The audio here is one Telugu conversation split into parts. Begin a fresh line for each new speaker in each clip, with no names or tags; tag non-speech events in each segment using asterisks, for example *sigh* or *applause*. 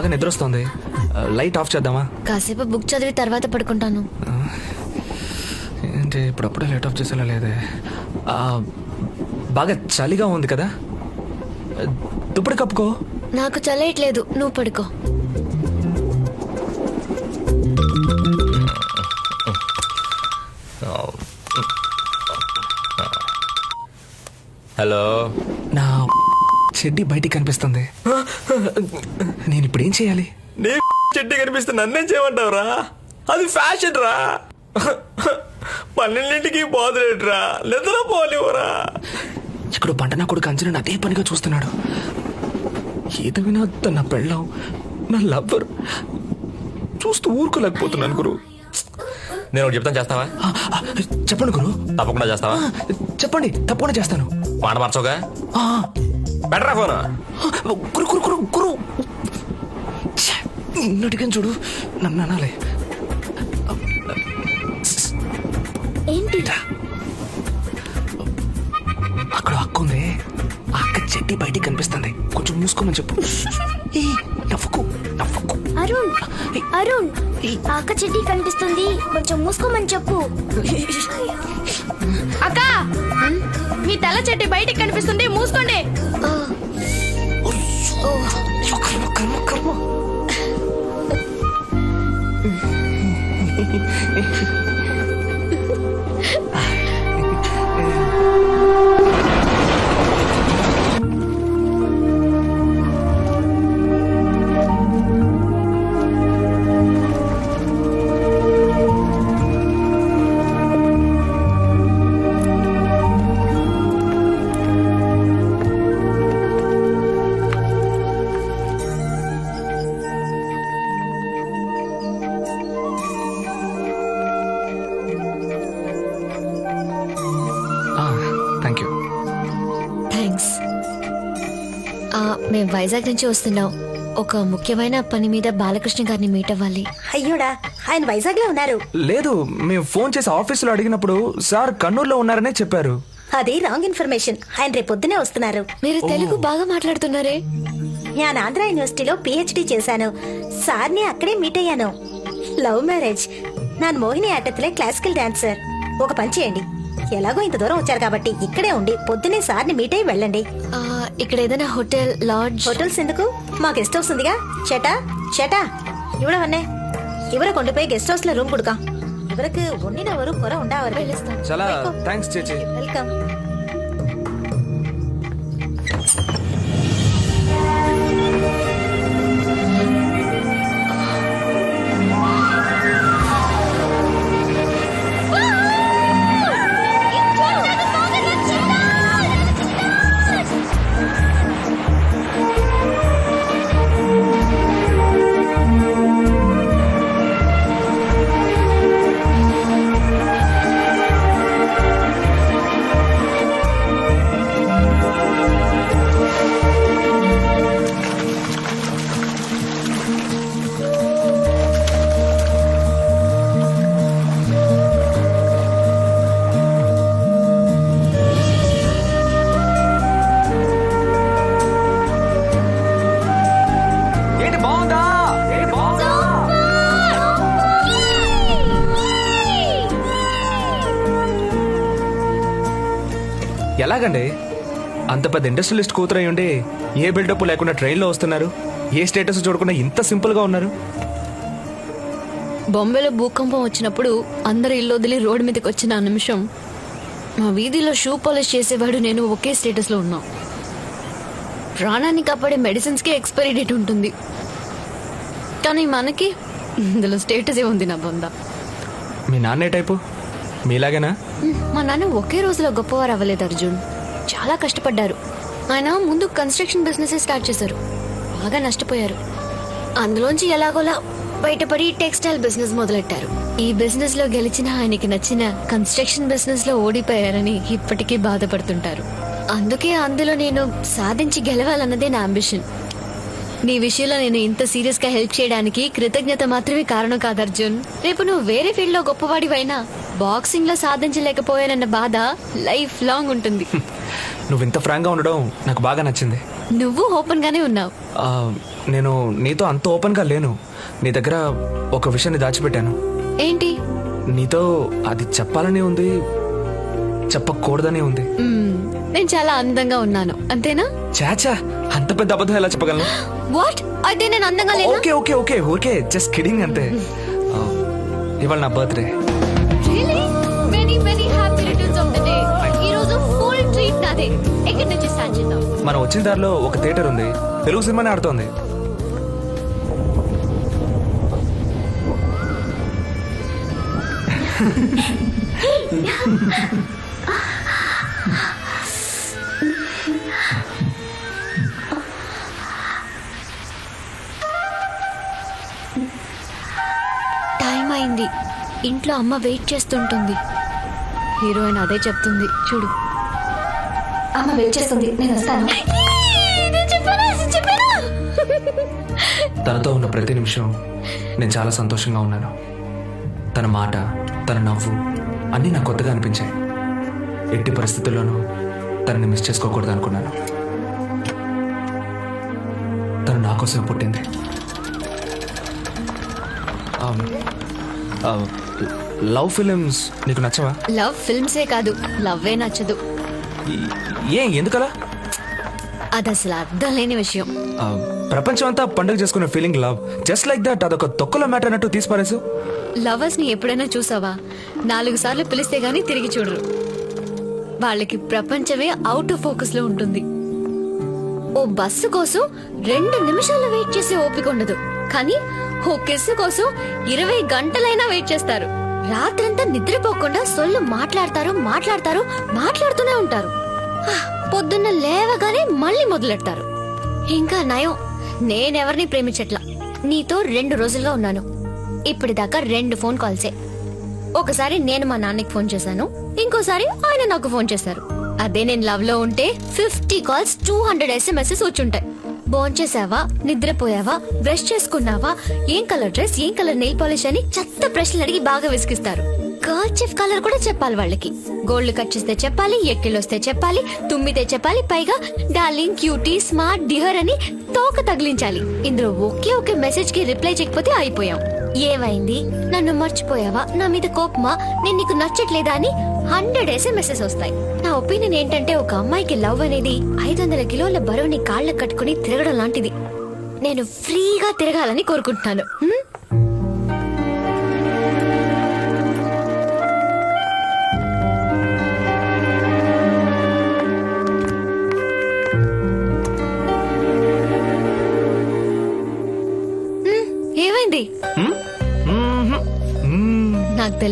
బాగా నిద్ర వస్తుంది లైట్ ఆఫ్ చేద్దామా?
కాసేపు బుక్ చదివి తర్వాత పడుకుంటాను.
ఏంటి ఇప్పుడప్పుడే లైట్ ఆఫ్ చేసేలా లేదే. ఆ, బాగా చలిగా ఉంది కదా? దుప్పటి కప్పుకో.
నాకు చలేయట్లేదు నువ్వు పడుకో.
హలో.
నా చెడ్డి బయటికి కనిపిస్తుంది. నేను ఇప్పుడు ఏం చేయాలి?
నీ చెట్టు కనిపిస్తే నన్నేం చేయమంటావురా? అది ఫ్యాషన్ రా. పన్నెండింటికి పోదులేట్రా నిద్ర పోలేవురా
ఇక్కడ పంట నా కొడుకు అంజనా అదే పనిగా చూస్తున్నాడు. ఏదైనా నా పెళ్ళం నా లవ్వర్. చూస్తూ ఊరుకోలేకపోతున్నాను గురు.
నేను ఒకటి చెప్తాను చేస్తావా?
చెప్పండి గురు.
తప్పకుండా చేస్తావా?
చెప్పండి తప్పకుండా చేస్తాను.
మాట మార్చోగా
ఆ,
బెటరా ఫోన్
గురు గురు గురు గురు. ఛే, నిన్ను అడిగాను చూడు. నన్ను అనాలి.
ఏంటి?
అక్కడ అక్క ఉంది. ఆ అక్క చెడ్డి బయటికి కనిపిస్తుంది. కొంచెం మూసుకోమని చెప్పు. ఏ నవ్వుకు నవ్వుకు.
అరుణ్ అరుణ్ అక్క చెడ్డి కనిపిస్తుంది. కొంచెం మూసుకోమని చెప్పు.
అక్క మీ తల చెట్టు బయటికి కనిపిస్తుంది. మూసుకోండి.
కర్మ, కర్మ, కర్మ. ఆ,
మేము వైజాగ్ నుంచి వస్తున్నాం. ఒక ముఖ్యమైన పని మీద బాలకృష్ణ గారిని మీట్ అవ్వాలి.
అయ్యోడా ఆయన వైజాగ్లో ఉన్నారు.
లేదు మేము ఫోన్ చేసి ఆఫీసులో అడిగినప్పుడు సార్ కన్నూరులో ఉన్నారనే చెప్పారు.
అది రాంగ్ ఇన్ఫర్మేషన్. ఆయన రేపు పొద్దునే వస్తున్నారు.
మీరు తెలుగు బాగా మాట్లాడుతున్నారే.
నేను ఆంధ్ర యూనివర్సిటీలో పిహెచ్డి చేశాను. సార్ని అక్కడే మీట్ అయ్యాను. Love marriage. నాన్ మోహిని ఆటత్తులే క్లాసికల్ డాన్సర్. ఒక పని చేయండి. ఎలాగో ఇంత దూరం వచ్చారు కాబట్టి ఇక్కడే ఉండి పొద్దునే సార్ని మీట్ అయి వెళ్ళండి.
ఇక్కడ ఏదైనా హోటల్ లాడ్జ్.
హోటల్స్ ఎందుకు? మా గెస్ట్ హౌస్ ఉందిగా. చెటా చెటా ఇవ్వడవన్నే ఇవర కొండపై గెస్ట్ హౌస్లో రూమ్ కుడుకా. ఇవరకు ஒன்னின ஒரு குறை உண்டா அவர்கள்
చాలా థ్యాంక్స్ చేచి. వెల్కమ్ ఎలాగండి? అంత పెద్ద ఇండస్ట్రియలిస్ట్ కూతురై ఉండి ఏ బిల్డప్ లేకుండా ట్రైన్లో వస్తున్నారు? ఏ స్టేటస్ చూడకుండా ఇంత సింపుల్గా ఉన్నారు?
బొంబేలో భూకంపం వచ్చినప్పుడు అందరు ఇల్లు వదిలి రోడ్డు మీదకి వచ్చిన ఆ నిమిషం మా వీధిలో షూ పాలిష్ చేసేవాడు నేను ఒకే స్టేటస్లో ఉన్నాం. ప్రాణాన్ని కాపాడే మెడిసిన్స్కి ఎక్స్పైరీ డేట్ ఉంటుంది. కానీ మనకి ఇందులో స్టేటస్ ఏ ఉంది నా బొంద?
మీ నాన్నే టైపు? మీలాగేనా?
మా నాన్న ఒకే రోజులో గొప్పవారు అవ్వలేదు అర్జున్. చాలా కష్టపడ్డారు. ఆయన ముందు కన్స్ట్రక్షన్ బిజినెస్ స్టార్ట్ చేశారు. బాగా నష్టపోయారు. అందులోంచి ఎలాగోలా బయటపడి టెక్స్టైల్ బిజినెస్ మొదలెట్టారు. ఈ బిజినెస్లో గెలిచిన ఆయనకి నచ్చిన కన్స్ట్రక్షన్ బిజినెస్లో ఓడిపోయారని ఇప్పటికీ బాధపడుతుంటారు. అందుకే అందులో నేను సాధించి గెలవాలన్నదే నా అంబిషన్ నీ విషయంలో నేను ఇంత సీరియస్గా హెల్ప్ చేయడానికి కృతజ్ఞత మాత్రమే కారణం కాదు అర్జున్. రేపు నువ్వు వేరే ఫీల్డ్లో గొప్పవాడివైనా బాక్సింగ్లో సాధించలేకపోయానన్న బాధ లైఫ్ లాంగ్ ఉంటుంది. *laughs*
నువ్వు ఇంత ఫ్రాంక్గా ఉండడం నాకు బాగా నచ్చింది.
నువ్వు ఓపెన్ గానే ఉన్నావు.
ఆ, నేను నీతో అంత ఓపెన్గా లేను. నీ దగ్గర ఒక విషయాన్ని దాచిపెట్టాను.
ఏంటి?
నీతో అది చెప్పాలని ఉంది చెప్పకూడదని ఉంది.
మ్మ్, నేను చాలా అందంగా ఉన్నాను అంతేనా?
చాచా అంత పెద్ద అబద్ధం ఎలా చెప్పగలను? *gasps*
వాట్ అయితే నేను అందంగా లేనా?
Okay okay okay okay just kidding అంతే. ఆ, ఇవాళ నా బర్త్డే
మనం
వచ్చిన దారిలో ఒక థియేటర్ ఉంది. తెలుగు సినిమానే ఆడుతోంది.
టైం అయింది. ఇంట్లో అమ్మ వెయిట్ చేస్తుంటుంది. హీరోయిన్ అదే చెప్తుంది. చూడు.
అమ్మ వెయిట్ చేస్తుంది. నేను వస్తాను.
తనతో ఉన్న ప్రతి నిమిషం నేను చాలా సంతోషంగా ఉన్నాను. తన మాట తన నవ్వు అన్నీ నాకు కొత్తగా అనిపించాయి. ఎట్టి పరిస్థితుల్లోనూ తనని మిస్ చేసుకోకూడదు అనుకున్నాను. తను నా కోసం పుట్టింది. లవ్ ఫిలిమ్స్ నీకు నచ్చవా?
లవ్ ఫిల్మ్సే కాదు. లవ్వే నచ్చదు.
ఏ ఎందుకలా?
అది అసలు అర్థం లేని విషయం.
ప్రపంచం అంతా పండుగ చేసుకునే feeling love just like that అదొక తొక్కలో మ్యాటర్ అన్నట్టు తీసిపారేసు
లవర్స్ని ఎప్పుడైనా చూసావా? నాలుగు సార్లు పిలిస్తే గానీ తిరిగి చూడరు. వాళ్ళకి ప్రపంచమే అవుట్ ఆఫ్ ఫోకస్లో ఉంటుంది. ఓ బస్సు కోసం రెండు నిమిషాలు వెయిట్ చేసే ఓపిక ఉండదు. కానీ ఓ కిస్సు కోసం ఇరవై గంటలైనా వెయిట్ చేస్తారు. రాత్రంతా నిద్రపోకుండా సొల్లు మాట్లాడతారు మాట్లాడతారు మాట్లాడుతూనే ఉంటారు. పొద్దున్న లేవగానే మళ్ళీ మొదలెడతారు. ఇంకా నయం నేనెవరిని ప్రేమించట్లా? నీతో రెండు రోజులుగా ఉన్నాను. ఇప్పటిదాకా రెండు ఫోన్ కాల్సే. ఒకసారి నేను మా నాన్నకి ఫోన్ చేశాను ఇంకోసారి ఆయన నాకు ఫోన్ చేశారు. అదే నేను లవ్లో ఉంటే fifty calls two hundred SMSes వచ్చుంటాయి. భోంచేసావా నిద్రపోయావా? బ్రష్ చేసుకున్నావా? ఏం కలర్ డ్రెస్ ఏం కలర్ నెయిల్ పాలిష్ అని చెత్త ప్రశ్నలు అడిగి బాగా విసిగిస్తారు. కర్చిఫ్ కలర్ కూడా చెప్పాలి వాళ్ళకి. గోల్డ్ కట్ చేస్తే చెప్పాలి ఎక్కిలొస్తే చెప్పాలి తుమ్మితే చెప్పాలి పైగా డార్లింగ్ క్యూటీ స్మార్ట్ డిహర్ అని తోక తగిలించాలి. ఇందులో ఒకే ఒక మెసేజ్కి రిప్లై చేయకపోతే అయిపోయాం ఏమైంది? నన్ను మర్చిపోయావా? నా మీద కోపమా? నేను నీకు నచ్చట్లేదా అని హండ్రెడ్ ఎస్ఎంఎస్ఎస్ వస్తాయి. నా ఒపీనియన్ ఏంటంటే ఒక అమ్మాయికి లవ్ అనేది ఐదు వందల కిలోల బరువుని కాళ్ళకు కట్టుకుని తిరగడం లాంటిది. నేను ఫ్రీగా తిరగాలని కోరుకుంటున్నాను.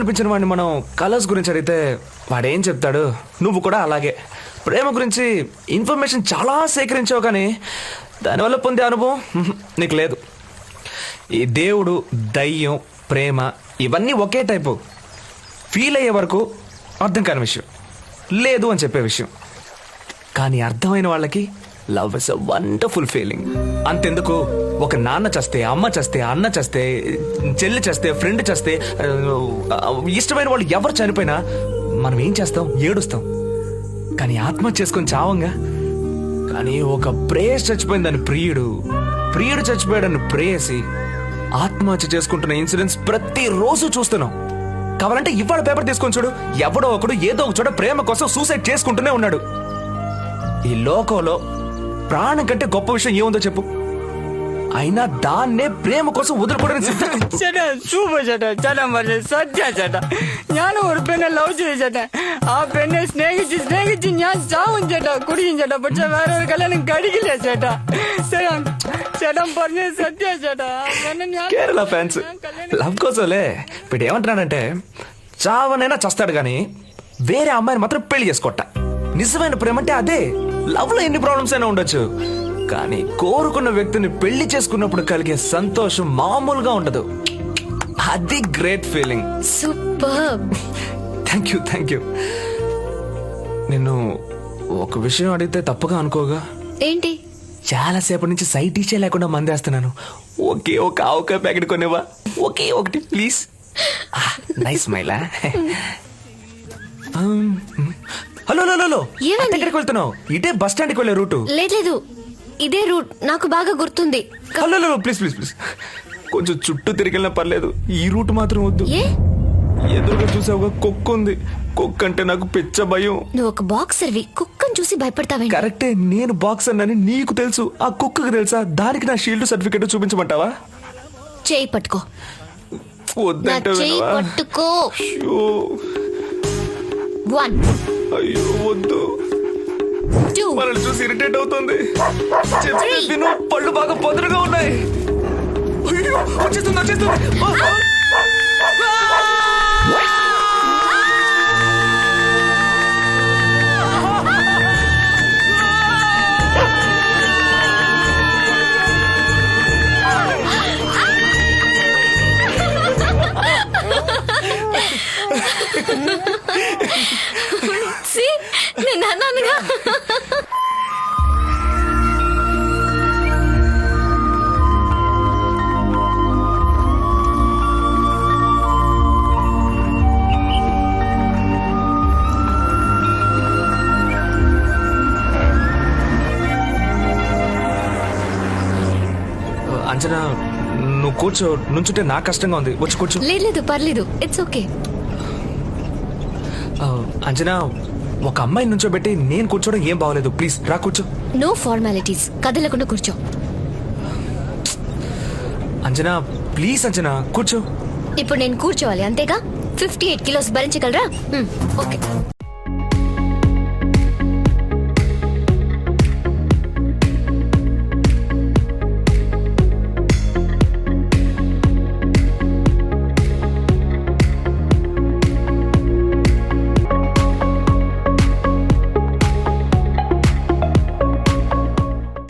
అనిపించిన వాడిని మనం కలర్స్ గురించి అడిగితే వాడేం చెప్తాడు? నువ్వు కూడా అలాగే. ప్రేమ గురించి ఇన్ఫర్మేషన్ చాలా సేకరించావు కానీ దానివల్ల పొందే అనుభవం నీకు లేదు. ఈ దేవుడు దయ్యం ప్రేమ ఇవన్నీ ఒకే టైపు. ఫీల్ అయ్యే వరకు అర్థం కాని విషయం. లేదు అని చెప్పే విషయం. కానీ అర్థమైన వాళ్ళకి love is a wonderful feeling అంతెందుకు? ఒక నాన్న చస్తే అమ్మ చస్తే అన్న చస్తే చెల్లి చేస్తే ఫ్రెండ్ చేస్తే ఇష్టమైన వాళ్ళు ఎవరు చనిపోయినా మనం ఏం చేస్తాం? ఏడుస్తాం. కానీ ఆత్మహత్య చేసుకొని చావంగా? కానీ ఒక ప్రేయస్ చచ్చిపోయిందని ప్రియుడు ప్రియుడు చచ్చిపోయాడని ప్రేయసి ఆత్మహత్య చేసుకుంటున్న ఇన్సిడెంట్స్ ప్రతిరోజు చూస్తున్నాం. కావాలంటే ఇవాళ పేపర్ తీసుకొని చూడు. ఎవడో ఒకడు ఏదో ఒక చోట ప్రేమ కోసం సూసైడ్ చేసుకుంటూనే ఉన్నాడు. ఈ లోకంలో ప్రాణం కంటే గొప్ప విషయం ఏముందో చెప్పు అయినా దాన్నే ప్రేమ కోసం వదులుకోవడానికి సిద్ధం
ചേട്ടാ സൂപ്പർ ചേട്ടാ ചേട്ടാ പറഞ്ഞ സത്യ ചേട്ടാ ഞാൻ ഒരു പെണ്ണെ ലവ് ചെയ്തു ചേട്ടാ ആ പെണ്ണെ സ്നേഹിച്ച് സ്നേഹിച്ച് ഞാൻ ചാവും ചേട്ടാ കുടിക്കും ചേട്ടാ പക്ഷെ വേറെ ഒരു കല്യാണം കഴിക്കില്ല ചേട്ടാ ചേട്ടാ ചേട്ടൻ പറഞ്ഞ സത്യ ചേട്ടാ ആ പെണ്ണെ ഞാൻ
కేరళ ఫ్యాన్స్
ഞാൻ കല്യാണം
లవ్ కోసంలే ఇప్పుడు ఏమంటున్నాడంటే చావనైనా చస్తాడు కానీ వేరే అమ్మాయిని మాత్రం పెళ్లి చేసుకోట నిజమైన ప్రేమ అంటే అదే లవ్లో ఎన్ని ప్రాబ్లమ్స్ అయినా ఉండొచ్చు. కానీ కోరుకున్న వ్యక్తిని పెళ్ళి చేసుకున్నప్పుడు కలిగే సంతోషం మామూలుగా ఉండదు. అది great feeling.
Super.
Thank you thank you నిన్ను ఒక విషయం అడిగితే తప్పుగా అనుకోగా?
ఏంటి?
చాలాసేపటి నుంచి సైట్ ఇచ్చే లేకుండా మందేస్తున్నాను. ఒకే ఒక ఆవకాయ ప్యాకెట్ కొనేవా ఒకే ఒకటి please. Nice Maila *laughs* hello hello hello.
ఏమైంది?
ఎక్కడికి వెళ్తున్నావు? ఇటే బస్ స్టాండ్కి వెళ్ళే రూటు.
లేదు లేదు. ఇదే రూట్. నాకు బాగా గుర్తుంది. క-
hello hello please please please. కొంచెం చుట్టూ తిరిగినా పర్లేదు. ఈ రూట్ మాత్రం వద్దు.
ఏ?
ఎదురుగా చూసావుగా కుక్క ఉంది. కుక్క అంటే నాకు పిచ్చ భయం.
నువ్వు ఒక బాక్సర్వి. కుక్కను చూసి భయపడతావేంటి?
కరెక్టే. నేను బాక్స్ అన్నని నీకు తెలుసు. ఆ కుక్కకి తెలుసా? దానికి నా షీల్డ్ సర్టిఫికెట్ చూపించమంటావా?
చేయి పట్టుకో. నా
వద్దంటే
చేయి
వినవా?
పట్టుకో.
అయ్యో.
వన్
అయ్యో వద్దు.
టూ
మనల్ని చూసి ఇరిటేట్ అవుతుంది.
Three.
విను పళ్ళు బాగా పొదరుగా ఉన్నాయి. అయ్యో వచ్చేస్తుంది వచ్చేస్తుంది. అంజనా నువ్వు కూర్చో నుంచుంటే నాకు కష్టంగా ఉంది. వచ్చి కూర్చో.
లేదు లేదు పర్లేదు. ఇట్స్ ఓకే
అంజనా ఒక అమ్మాయి నుంచోబెట్టి నేను కూర్చోవడం ఏం బాగోలేదు. ప్లీజ్ రా కూర్చో.
నో ఫార్మాలిటీస్ కదలకుండా కూర్చో.
అంజనా ప్లీజ్ అంజనా కూర్చో.
ఇప్పుడు నేను కూర్చోవాలి అంతేగా? ఫిఫ్టీ ఎయిట్ కిలోస్ భరించగలరా ఓకే